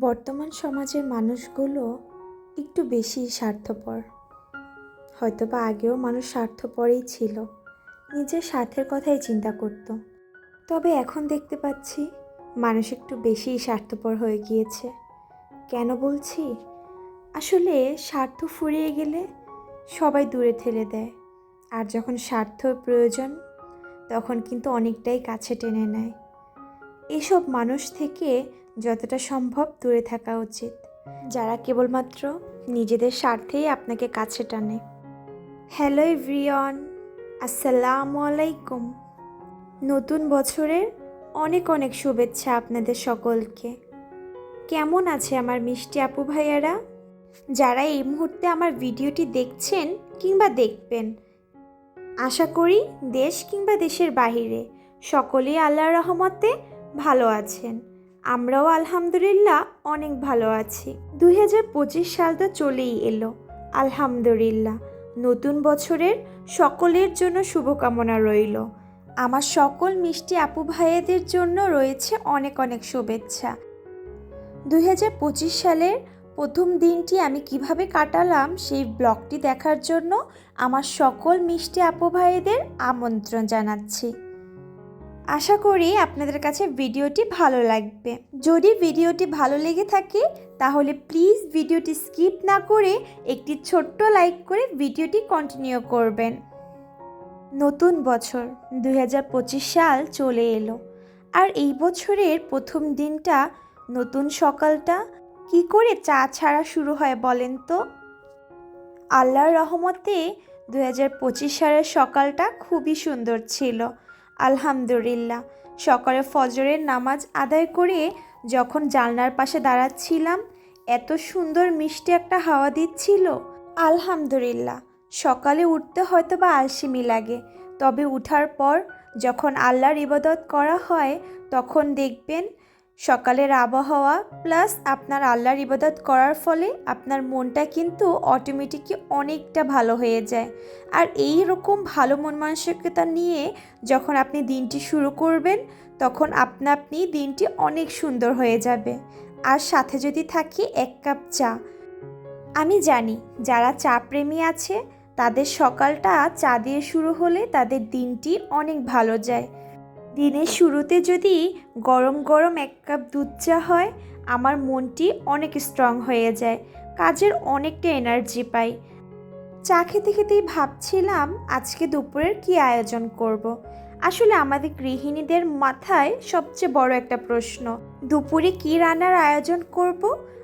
বর্তমান সমাজের মানুষগুলো একটু বেশি স্বার্থপর। হয়তো বা আগেও মানুষ স্বার্থপরই ছিল, নিজের স্বার্থের কথাই চিন্তা করত। তবে এখন দেখতে পাচ্ছি মানুষ একটু বেশিই স্বার্থপর হয়ে গিয়েছে। কেন বলছি? আসলে স্বার্থ ফুরিয়ে গেলে সবাই দূরে ঠেলে দেয়। আর যখন স্বার্থ প্রয়োজন, তখন কিন্তু অনেকটাই কাছে টেনে নেয়। এসব মানুষ থেকে যতটা সম্ভব দূরে থাকা উচিত। যারা কেবলমাত্র নিজেদের স্বার্থেই আপনাকে কাছে টানে। হ্যালো এভরিওয়ান, আসসালামু আলাইকুম। নতুন বছরের অনেক অনেক শুভেচ্ছা আপনাদের সকলকে। কেমন আছে আমার মিষ্টি আপু ভাইয়ারা? যারা এই মুহূর্তে আমার ভিডিওটি দেখছেন কিংবা দেখবেন আশা করি দেশ কিংবা দেশের বাহিরে সকলেই আল্লাহর রহমতে ভালো আছেন। আমরাও আলহামদুলিল্লাহ অনেক ভালো আছি। দুই হাজার পঁচিশ সাল তো চলেই এলো। আলহামদুলিল্লাহ, নতুন বছরের সকলের জন্য শুভকামনা রইল। আমার সকল মিষ্টি আপু ভাইয়েদের জন্য রয়েছে অনেক অনেক শুভেচ্ছা। দুই হাজার পঁচিশ সালের প্রথম দিনটি আমি কীভাবে কাটালাম সেই ব্লগটি দেখার জন্য আমার সকল মিষ্টি আপু ভাইয়েদের আমন্ত্রণ জানাচ্ছি। আশা করি আপনাদের কাছে ভিডিওটি ভালো লাগবে। যদি ভিডিওটি ভালো লেগে থাকে, তাহলে প্লিজ ভিডিওটি স্কিপ না করে একটি ছোট্ট লাইক করে ভিডিওটি কন্টিনিউ করবেন। নতুন বছর দু হাজার পঁচিশ সাল চলে এলো। আর এই বছরের প্রথম দিনটা নতুন সকালটা কি করে চা ছাড়া শুরু হয় বলেন তো? আল্লাহর রহমতে দু হাজার পঁচিশ সালের সকালটা খুবই সুন্দর ছিল। আলহামদুলিল্লাহ, সকালে ফজরের নামাজ আদায় করে যখন জানলার পাশে দাঁড়াচ্ছিলাম, এত সুন্দর মিষ্টি একটা হাওয়া দিচ্ছিল। আলহামদুলিল্লাহ, সকালে উঠতে হয়তো বা আলসেমি লাগে, তবে উঠার পর যখন আল্লাহর ইবাদত করা হয়, তখন দেখবেন সকালের আবহাওয়া প্লাস আপনার আল্লাহর ইবাদত করার ফলে আপনার মনটা কিন্তু অটোমেটিকই অনেকটা ভালো হয়ে যায়। আর এই রকম ভালো মন মানসিকতা নিয়ে যখন আপনি দিনটি শুরু করবেন, তখন আপনা আপনি দিনটি অনেক সুন্দর হয়ে যাবে। আর সাথে যদি থাকে, এক কাপ চা। আমি জানি যারা চা প্রেমী আছে, তাদের সকালটা চা দিয়ে শুরু হলে তাদের দিনটি অনেক ভালো যায়। দিনের শুরুতে যদি গরম গরম এক কাপ দুধ চা হয়, আমার মনটি অনেক স্ট্রং হয়ে যায়, কাজের অনেকটা এনার্জি পাই। চা খেতে খেতেই ভাবছিলাম আজকে দুপুরের কি আয়োজন করব। আসলে আমাদের গৃহিণীদের মাথায় সবচেয়ে বড় একটা প্রশ্ন, দুপুরে কি রান্নার আয়োজন করব?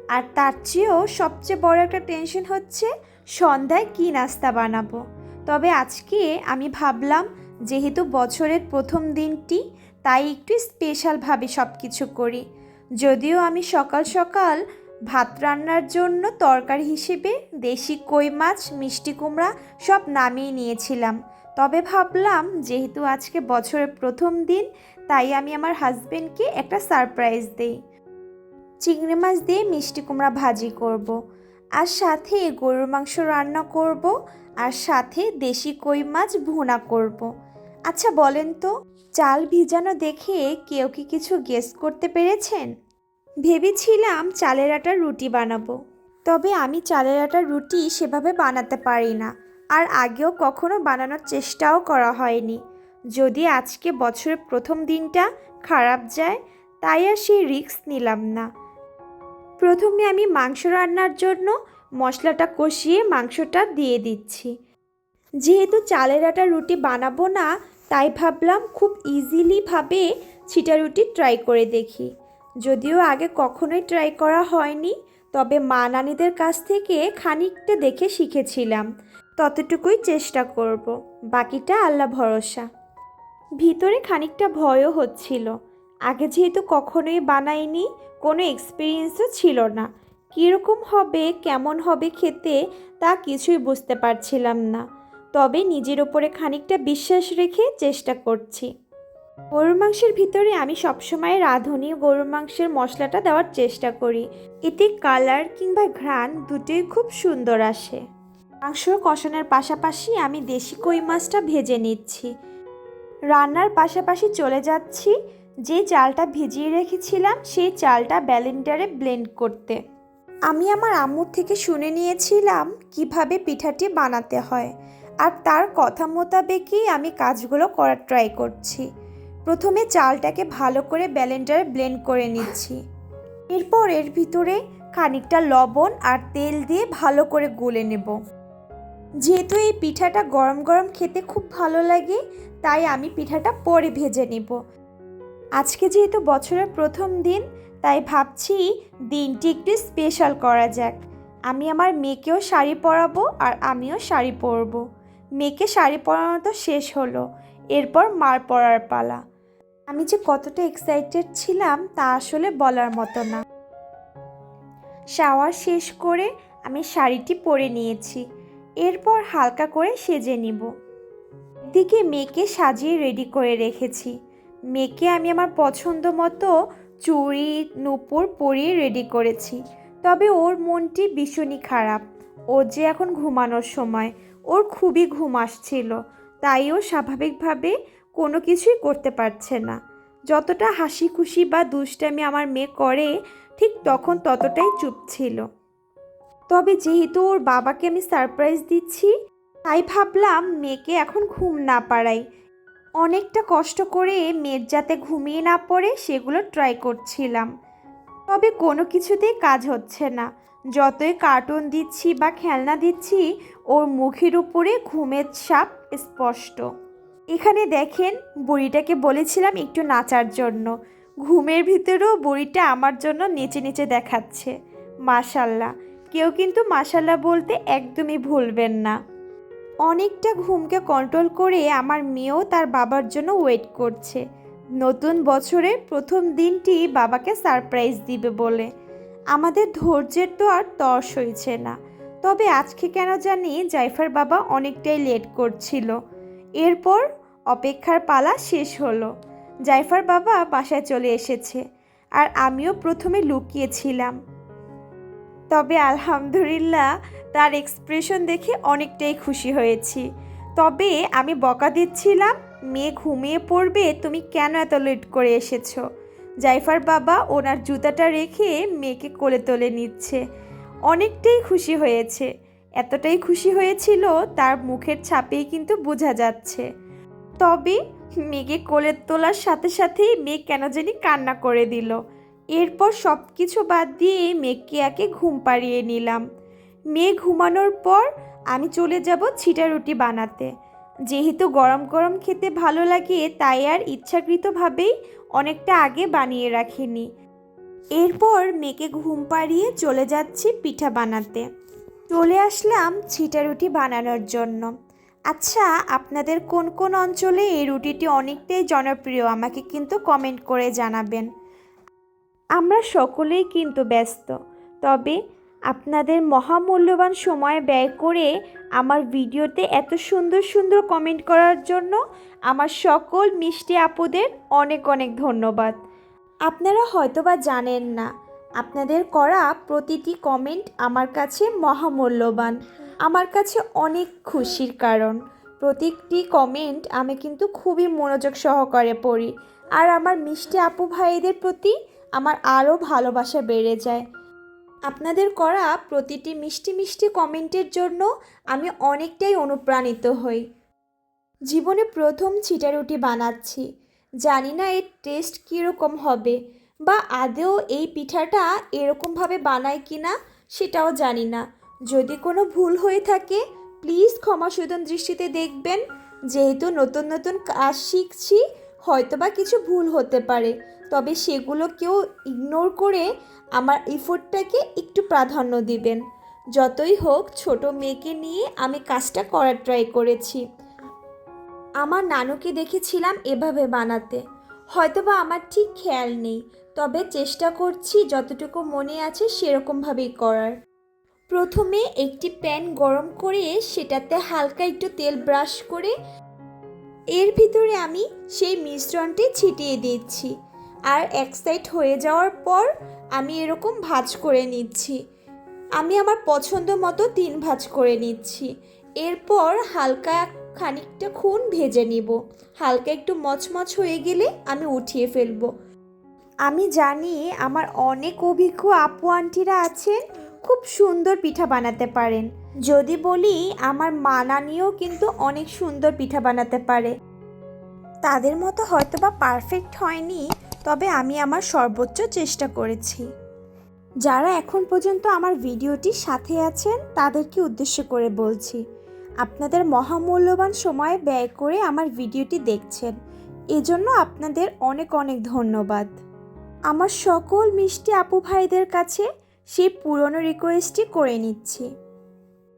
আর তার চেয়েও সবচেয়ে বড় একটা টেনশন হচ্ছে, সন্ধ্যায় কি নাস্তা বানাবো? তবে আজকে আমি ভাবলাম যেহেতু বছরের প্রথম দিনটি, তাই একটু স্পেশালভাবে সব কিছু করি যদিও আমি সকাল সকাল ভাত রান্নার জন্য তরকারি হিসেবে দেশি কই মাছ, মিষ্টি কুমড়া সব নামিয়ে নিয়েছিলাম তবে ভাবলাম, যেহেতু আজকে বছরের প্রথম দিন, তাই আমি আমার হাজবেন্ডকে একটা সারপ্রাইজ দেই চিংড়ি মাছ দিয়ে মিষ্টি কুমড়া ভাজি করব। আর সাথে গরুর মাংস রান্না করব আর সাথে দেশি কই মাছ ভুনা করব। আচ্ছা বলেন তো, চাল ভিজানো দেখে কেউ কি কিছু গেস করতে পেরেছেন? ভেবেছিলাম চালের আটার রুটি বানাবো, তবে আমি চালের আটার রুটি সেভাবে বানাতে পারি না, আর আগেও কখনো বানানোর চেষ্টাও করা হয়নি। যদি আজকে বছরের প্রথম দিনটা খারাপ যায়, তাই আর সেই রিস্ক নিলাম না। প্রথমে আমি মাংস রান্নার জন্য মশলাটা কষিয়ে মাংসটা দিয়ে দিচ্ছি। যেহেতু চালের আটা রুটি বানাবো না তাই ভাবলাম খুব ইজিলিভাবে ছিটা রুটি ট্রাই করে দেখি। যদিও আগে কখনোই ট্রাই করা হয়নি, তবে মা নানিদের কাছ থেকে খানিকটা দেখে শিখেছিলাম। ততটুকুই চেষ্টা করব, বাকিটা আল্লাহ ভরসা। ভিতরে খানিকটা ভয়ও হচ্ছিল। আগে যেহেতু কখনোই বানাইনি, কোনো এক্সপিরিয়েন্সও ছিল না। কীরকম হবে, কেমন হবে খেতে তা কিছুই বুঝতে পারছিলাম না। তবে নিজের ওপরে খানিকটা বিশ্বাস রেখে চেষ্টা করছি। গরুর মাংসের ভিতরে আমি সবসময় রাঁধুনি গরুর মাংসের মশলাটা দেওয়ার চেষ্টা করি। এতে কালার কিংবা ঘ্রাণ দুটোই খুব সুন্দর আসে। মাংস কষানোর পাশাপাশি আমি দেশি কই মাছটা ভেজে নিচ্ছি। রান্নার পাশাপাশি চলে যাচ্ছি, যে চালটা ভিজিয়ে রেখেছিলাম সেই চালটা ব্যালেন্ডারে ব্লেন্ড করতে। আমি আমার আম্মুর থেকে শুনে নিয়েছিলাম কীভাবে পিঠাটি বানাতে হয়। আর তার কথা মোতাবেকই আমি কাজগুলো করার ট্রাই করছি। প্রথমে চালটাকে ভালো করে ব্যালেন্ডারে ব্লেন্ড করে নিচ্ছি। এরপর এর ভিতরে খানিকটা লবণ আর তেল দিয়ে ভালো করে গুলে নেব। যেহেতু এই পিঠাটা গরম গরম খেতে খুব ভালো লাগে, তাই আমি পিঠাটা পরে ভেজে নেব। আজকে যেহেতু বছরের প্রথম দিন, তাই ভাবছি দিনটি একটু স্পেশাল করা যাক। আমি আমার মেয়েকেও শাড়ি পরাবো আর আমিও শাড়ি পরবো। মেয়েকে শাড়ি পরানো তো শেষ হলো। এরপর মার পরার পালা। আমি যে কতটা এক্সাইটেড ছিলাম তা আসলে বলার মতো না। শাওয়ার শেষ করে আমি শাড়িটি পরে নিয়েছি। এরপর হালকা করে সেজে নিব। এদিকে মেয়েকে সাজিয়ে রেডি করে রেখেছি। মেয়েকে আমি আমার পছন্দ মতো চুড়ি, নূপুর পরিয়ে রেডি করেছি। তবে ওর মনটি ভীষণই খারাপ। ওর যে এখন ঘুমানোর সময় ওর খুবই ঘুম আসছিল, তাই ও স্বাভাবিকভাবে কোনো কিছুই করতে পারছে না। যতটা হাসি খুশি বা দুষ্টামি আমার মেয়ে করে, ঠিক তখন ততটাই চুপ ছিল। তবে যেহেতু ওর বাবাকে আমি সারপ্রাইজ দিচ্ছি, তাই ভাবলাম মেয়েকে এখন ঘুম না পাড়াই। অনেকটা কষ্ট করে মেয়ের যাতে ঘুমিয়ে না পড়ে, সেগুলো ট্রাই করছিলাম। তবে কোনো কিছুতেই কাজ হচ্ছে না। যতই কার্টুন দিচ্ছি বা খেলনা দিচ্ছি, ওর মুখের উপরে ঘুমের ছাপ স্পষ্ট। এখানে দেখেন, বুড়িটাকে বলেছিলাম একটু নাচার জন্য। ঘুমের ভিতরেও বুড়িটা আমার জন্য নেচে নেচে দেখাচ্ছে। মাশাল্লাহ, কেউ কিন্তু মাশাল্লাহ বলতে একদমই ভুলবেন না। অনেকটা ঘুমকে কন্ট্রোল করে আমার মেয়েও তার বাবার জন্য ওয়েট করছে। নতুন বছরের প্রথম দিনটি বাবাকে সারপ্রাইজ দিবে বলে। আমাদের ধৈর্যের তো আর তর্স হয়েছে না। তবে আজকে কেন জানি জাইফার বাবা অনেকটাই লেট করছিল। এরপর অপেক্ষার পালা শেষ হলো। জাইফার বাবা বাসায় চলে এসেছে আর আমিও প্রথমে লুকিয়েছিলাম। তবে আলহামদুলিল্লাহ তার এক্সপ্রেশন দেখে অনেকটাই খুশি হয়েছি। তবে আমি বকা দিচ্ছিলাম, মেয়ে ঘুমিয়ে পড়বে, তুমি কেন এত লেট করে এসেছ? জাইফার বাবা ওনার জুতাটা রেখে মেয়েকে কোলে তোলে নিচ্ছে। অনেকটাই খুশি হয়েছে। এতটাই খুশি হয়েছিল তার মুখের ছাপেই কিন্তু বোঝা যাচ্ছে। তবে মেয়েকে কোলে তোলার সাথে সাথেই মেয়ে কেন জানি কান্না করে দিল। এরপর সব কিছু বাদ দিয়ে মেয়েকে একে ঘুম পাড়িয়ে নিলাম। মেয়ে ঘুমানোর পর আমি চলে যাব ছিটা রুটি বানাতে। যেহেতু গরম গরম খেতে ভালো লাগে, তাই আর ইচ্ছাকৃতভাবেই অনেকটা আগে বানিয়ে রাখিনি। এরপর মেয়েকে ঘুম পাড়িয়ে চলে যাচ্ছি পিঠা বানাতে। চলে আসলাম ছিটা রুটি বানানোর জন্য। আচ্ছা আপনাদের কোন কোন অঞ্চলে এই রুটিটি অনেকটাই জনপ্রিয়, আমাকে কিন্তু কমেন্ট করে জানাবেন। আমরা সকলেই কিন্তু ব্যস্ত, তবে আপনাদের মহামূল্যবান সময় ব্যয় করে আমার ভিডিওতে এত সুন্দর সুন্দর কমেন্ট করার জন্য আমার সকল মিষ্টি আপুদের অনেক অনেক ধন্যবাদ। আপনারা হয়তোবা জানেন না, আপনাদের করা প্রতিটি কমেন্ট আমার কাছে মহামূল্যবান, আমার কাছে অনেক খুশির কারণ। প্রতিটি কমেন্ট আমি কিন্তু খুবই মনোযোগ সহকারে পড়ি, আর আমার মিষ্টি আপু ভাইদের প্রতি আমার আরও ভালোবাসা বেড়ে যায়। আপনাদের করা প্রতিটি মিষ্টি মিষ্টি কমেন্টের জন্য আমি অনেকটাই অনুপ্রাণিত হই। জীবনে প্রথম ছিটা রুটি বানাচ্ছি। জানি না এর টেস্ট কীরকম হবে বা আদেও এই পিঠাটা এরকমভাবে বানায় কি না সেটাও জানি না। যদি কোনো ভুল হয়ে থাকে, প্লিজ ক্ষমাসুদন দৃষ্টিতে দেখবেন। যেহেতু নতুন নতুন কাজ শিখছি, হয়তোবা কিছু ভুল হতে পারে। তবে সেগুলো কেউ ইগনোর করে আমার এফোর্টটাকে একটু প্রাধান্য দিবেন। যতই হোক, ছোট মেয়েকে নিয়ে আমি কাজটা করার ট্রাই করেছি। আমার নানুকে দেখেছিলাম এভাবে বানাতে। হয়তোবা আমার ঠিক খেয়াল নেই, তবে চেষ্টা করছি যতটুকু মনে আছে সেরকমভাবেই করার। প্রথমে একটি প্যান গরম করে সেটাতে হালকা একটু তেল ব্রাশ করে এর ভিতরে আমি সেই মিশ্রণটি ছিটিয়ে দিচ্ছি। আর এক সাইড হয়ে যাওয়ার পর আমি এরকম ভাজ করে নিচ্ছি। আমি আমার পছন্দ মতো তিন ভাঁজ করে নিচ্ছি। এরপর হালকা খানিকটা খুন ভেজে নিব। হালকা একটু মচমচ হয়ে গেলে আমি উঠিয়ে ফেলব। আমি জানি আমার অনেক অভিজ্ঞ আপু আন্টিরা আছেন, খুব সুন্দর পিঠা বানাতে পারেন। যদি বলি, আমার মা নানিও কিন্তু অনেক সুন্দর পিঠা বানাতে পারে। তাদের মতো হয়তো বা পারফেক্ট হয়নি তবে আমি আমার সর্বোচ্চ চেষ্টা করেছি। যারা এখন পর্যন্ত আমার ভিডিওটির সাথে আছেন, তাদেরকে উদ্দেশ্য করে বলছি, আপনাদের মহামূল্যবান সময় ব্যয় করে আমার ভিডিওটি দেখছেন। এজন্য আপনাদের অনেক অনেক ধন্যবাদ। আমার সকল মিষ্টি আপু ভাইদের কাছে সেই পুরনো রিকোয়েস্টই করে নিচ্ছি।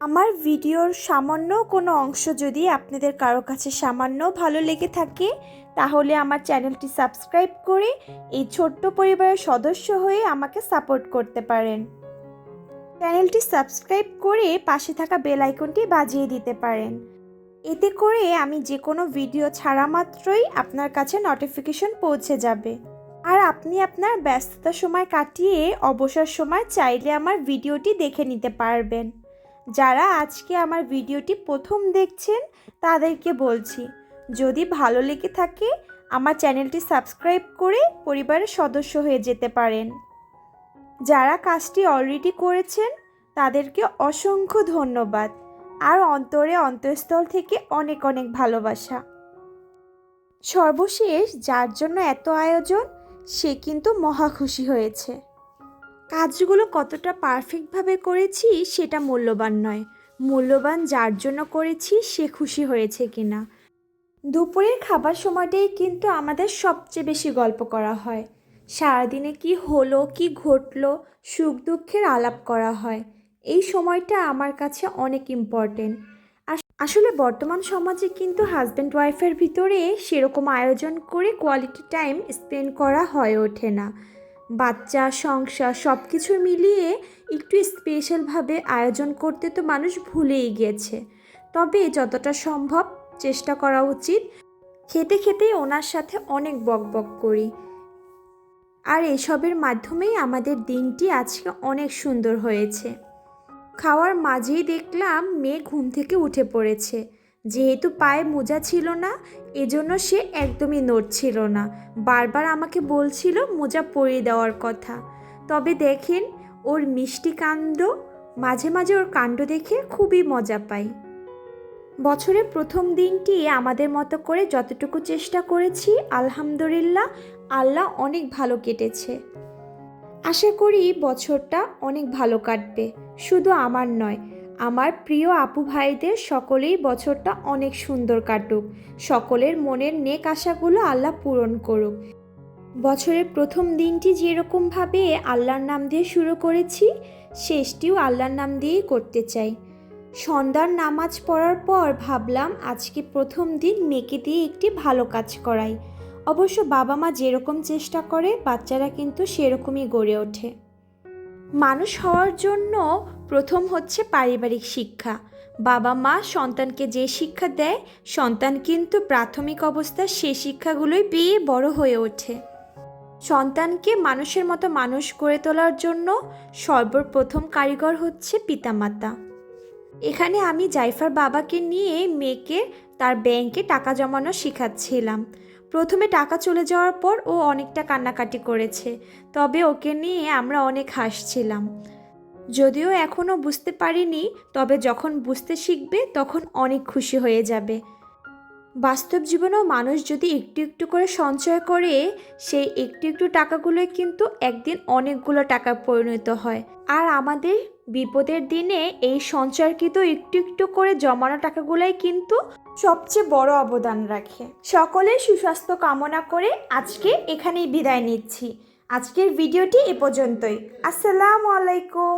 আমার ভিডিওর সামান্য কোনো অংশ যদি আপনাদের কারও কাছে সামান্য ভালো লেগে থাকে তাহলে আমার চ্যানেলটি সাবস্ক্রাইব করে এই ছোট্ট পরিবারের সদস্য হয়ে আমাকে সাপোর্ট করতে পারেন। চ্যানেলটি সাবস্ক্রাইব করে পাশে থাকা বেল আইকনটি বাজিয়ে দিতে পারেন। এতে করে আমি যে কোনো ভিডিও ছাড়া মাত্রই আপনার কাছে নোটিফিকেশন পৌঁছে যাবে। আর আপনি আপনার ব্যস্ততার সময় কাটিয়ে অবসর সময় চাইলে আমার ভিডিওটি দেখে নিতে পারবেন। যারা আজকে আমার ভিডিওটি প্রথম দেখছেন তাদেরকে বলছি যদি ভালো লেগে থাকে, আমার চ্যানেলটি সাবস্ক্রাইব করে পরিবারের সদস্য হয়ে যেতে পারেন। যারা কাজটি অলরেডি করেছেন, তাদেরকে অসংখ্য ধন্যবাদ। আর অন্তরে অন্তঃস্থল থেকে অনেক অনেক ভালোবাসা। সর্বশেষ যার জন্য এত আয়োজন, সে কিন্তু মহা খুশি হয়েছে। কাজগুলো কতটা পারফেক্টভাবে করেছি, সেটা মূল্যবান নয়। মূল্যবান যার জন্য করেছি, সে খুশি হয়েছে কিনা। দুপুরের খাবার সময়টাই কিন্তু আমাদের সবচেয়ে বেশি গল্প করা হয়। সারাদিনে কি হলো, কি ঘটলো, সুখ দুঃখের আলাপ করা হয়। এই সময়টা আমার কাছে অনেক ইম্পর্টেন্ট আসলে বর্তমান সমাজে কিন্তু হাজব্যান্ড ওয়াইফের ভিতরে সেরকম আয়োজন করে কোয়ালিটি টাইম স্পেন্ড করা হয়ে ওঠে না। বাচ্চা, সংসার সব কিছু মিলিয়ে একটু স্পেশালভাবে আয়োজন করতে তো মানুষ ভুলেই গিয়েছে তবে যতটা সম্ভব চেষ্টা করা উচিত। খেতে খেতেই ওনার সাথে অনেক বক বক করি। আর এসবের মাধ্যমেই আমাদের দিনটি আজকে অনেক সুন্দর হয়েছে। খাওয়ার মাঝেই দেখলাম মেয়ে ঘুম থেকে উঠে পড়েছে। যেহেতু পায়ে মোজা ছিল না, এজন্য সে একদমই নড়ছিল না। বারবার আমাকে বলছিল মোজা পরিয়ে দেওয়ার কথা। তবে দেখেন, ওর মিষ্টি কাণ্ড, মাঝে মাঝে ওর কাণ্ড দেখে খুবই মজা পাই। বছরের প্রথম দিনটি আমাদের মতো করে যতটুকু চেষ্টা করেছি, আলহামদুলিল্লাহ, আল্লাহ অনেক ভালো কেটেছে। আশা করি বছরটা অনেক ভালো কাটবে। শুধু আমার নয়, আমার প্রিয় আপু ভাইদের সকলেই বছরটা অনেক সুন্দর কাটুক। সকলের মনের নেক আশাগুলো আল্লাহ পূরণ করুক। বছরের প্রথম দিনটি যেরকমভাবে আল্লাহর নাম দিয়ে শুরু করেছি, শেষটিও আল্লাহর নাম দিয়েই করতে চাই। সন্ধ্যার নামাজ পড়ার পর ভাবলাম, আজকে প্রথম দিন মেয়েকে দিয়ে একটি ভালো কাজ করাই। অবশ্য বাবা মা যেরকম চেষ্টা করে, বাচ্চারা কিন্তু সেরকমই গড়ে ওঠে। মানুষ হওয়ার জন্য প্রথম হচ্ছে পারিবারিক শিক্ষা। বাবা মা সন্তানকে যে শিক্ষা দেয়, সন্তান কিন্তু প্রাথমিক অবস্থায় সে শিক্ষাগুলোই পেয়ে বড় হয়ে ওঠে। সন্তানকে মানুষের মতো মানুষ করে তোলার জন্য সর্বপ্রথম কারিগর হচ্ছে পিতামাতা। এখানে আমি জাইফার বাবাকে নিয়ে মেয়েকে তার ব্যাংকে টাকা জমানো শেখাচ্ছিলাম। প্রথমে টাকা চলে যাওয়ার পর ও অনেকটা কান্নাকাটি করেছে, তবে ওকে নিয়ে আমরা অনেক হাসছিলাম। যদিও এখনও বুঝতে পারিনি, তবে যখন বুঝতে শিখবে তখন অনেক খুশি হয়ে যাবে। বাস্তব জীবনেও মানুষ যদি একটু একটু করে সঞ্চয় করে, সেই একটু একটু টাকাগুলোই কিন্তু একদিন অনেকগুলো টাকা পরিণত হয়। আর আমাদের বিপদের দিনে এই সঞ্চারকৃত একটু একটু করে জমানো টাকাগুলোই কিন্তু সবচেয়ে বড় অবদান রাখে। সকলের সুস্বাস্থ্য কামনা করে আজকে এখানেই বিদায় নিচ্ছি। আজকের ভিডিওটি এ পর্যন্তই। আসসালামু আলাইকুম।